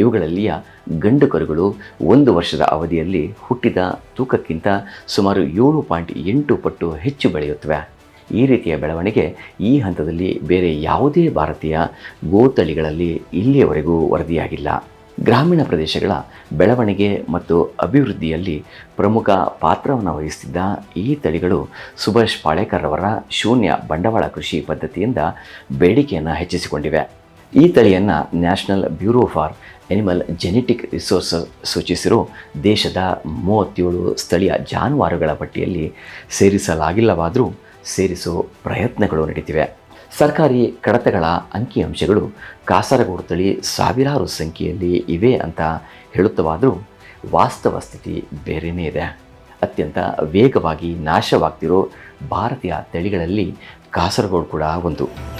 ಇವುಗಳಲ್ಲಿಯ ಗಂಡು ಕರುಗಳು ಒಂದು ವರ್ಷದ ಅವಧಿಯಲ್ಲಿ ಹುಟ್ಟಿದ ತೂಕಕ್ಕಿಂತ ಸುಮಾರು ಏಳು ಪಾಯಿಂಟ್ ಎಂಟು ಪಟ್ಟು ಹೆಚ್ಚು ಬೆಳೆಯುತ್ತವೆ. ಈ ರೀತಿಯ ಬೆಳವಣಿಗೆ ಈ ಹಂತದಲ್ಲಿ ಬೇರೆ ಯಾವುದೇ ಭಾರತೀಯ ಗೋತಳಿಗಳಲ್ಲಿ ಇಲ್ಲಿಯವರೆಗೂ ವರದಿಯಾಗಿಲ್ಲ. ಗ್ರಾಮೀಣ ಪ್ರದೇಶಗಳ ಬೆಳವಣಿಗೆ ಮತ್ತು ಅಭಿವೃದ್ಧಿಯಲ್ಲಿ ಪ್ರಮುಖ ಪಾತ್ರವನ್ನು ವಹಿಸುತ್ತಿದ್ದ ಈ ತಳಿಗಳು ಸುಭಾಷ್ ಪಾಳೇಕರ್ ಅವರ ಶೂನ್ಯ ಬಂಡವಾಳ ಕೃಷಿ ಪದ್ಧತಿಯಿಂದ ಬೇಡಿಕೆಯನ್ನು ಹೆಚ್ಚಿಸಿಕೊಂಡಿವೆ. ಈ ತಳಿಯನ್ನು national bureau for animal genetic resource ಸೂಚಿಸಿರೋ ದೇಶದ ಮೂವತ್ತೇಳು ಸ್ಥಳೀಯ ಜಾನುವಾರುಗಳ ಪಟ್ಟಿಯಲ್ಲಿ ಸೇರಿಸಲಾಗಿಲ್ಲವಾದರೂ ಸೇರಿಸೋ ಪ್ರಯತ್ನಗಳು ನಡೀತಿವೆ. ಸರ್ಕಾರಿ ಕಡತಗಳ ಅಂಕಿಅಂಶಗಳು ಕಾಸರಗೋಡು ತಳಿ ಸಾವಿರಾರು ಸಂಖ್ಯೆಯಲ್ಲಿ ಇವೆ ಅಂತ ಹೇಳುತ್ತವಾದರೂ ವಾಸ್ತವ ಸ್ಥಿತಿ ಬೇರೆಯೇ ಇದೆ. ಅತ್ಯಂತ ವೇಗವಾಗಿ ನಾಶವಾಗ್ತಿರೋ ಭಾರತೀಯ ತಳಿಗಳಲ್ಲಿ ಕಾಸರಗೋಡು ಕೂಡ ಒಂದು.